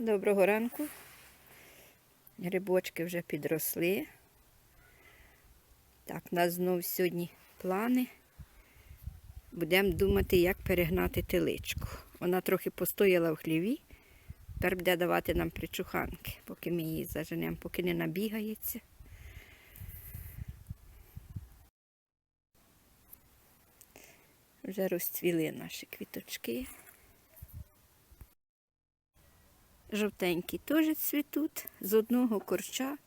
Доброго ранку. Грибочки вже підросли. Так, у нас знов сьогодні плани. Будемо думати, як перегнати теличку. Вона трохи постояла в хліві. Тепер буде давати нам причуханки, поки ми її заженемо, поки не набігається. Вже розцвіли наші квіточки. Жовтенькі теж цвітуть з одного корча.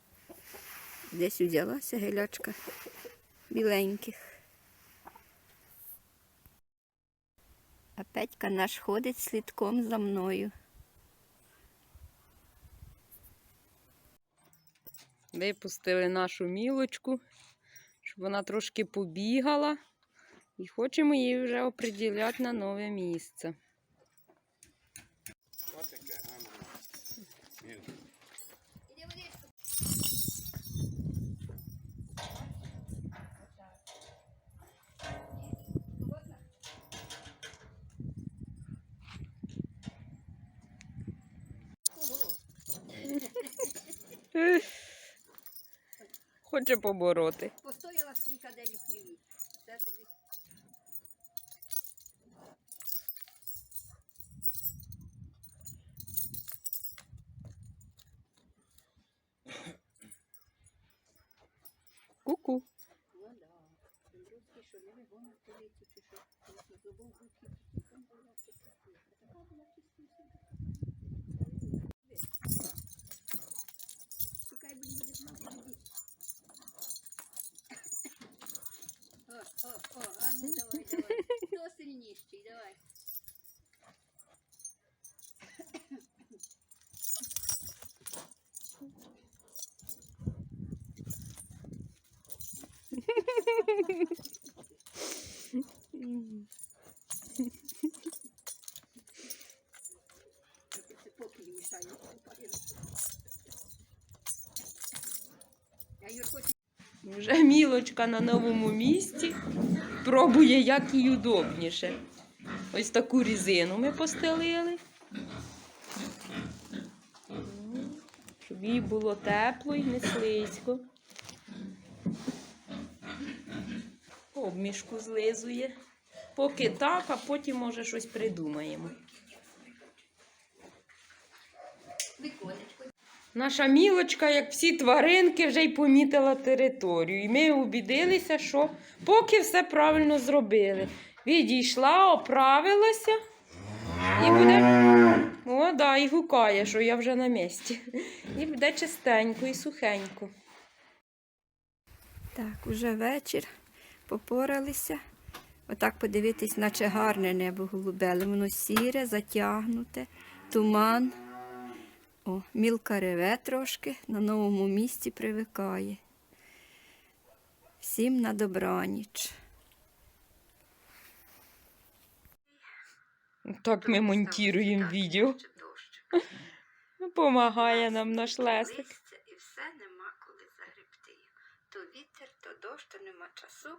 Десь взялася гелячка біленьких. А Петька наш ходить слідком за мною. Випустили нашу мілочку, щоб вона трошки побігала. І хочемо її вже оприділяти на нове місце. Хоче побороти. Постояла кілька день у хліві. Це тобі. Ку-ку. О, о, Анна, давай, давай. Кто сильнейший, давай. Вже мілочка на новому місці. Пробує, як їй удобніше. Ось таку різину ми постелили. Щоб їй було тепло і не слизько. Обмішку злизує. Поки так, а потім, може, щось придумаємо. Наша мілочка, як всі тваринки, вже й помітила територію. І ми убідилися, що поки все правильно зробили. Відійшла, оправилася і буде. О, да, і гукає, що я вже на місці. І буде чистенько і сухенько. Так, уже вечір. Попоралися. Отак подивитись, наче гарне небо голубе, але воно сіре, затягнуте, туман. О, мілка реве трошки, на новому місці привикає. Всім на добраніч. Так ми монтуємо відео. Помагає нам наш лесик. і все нема коли загребти. То вітер, то дощ, то нема часу.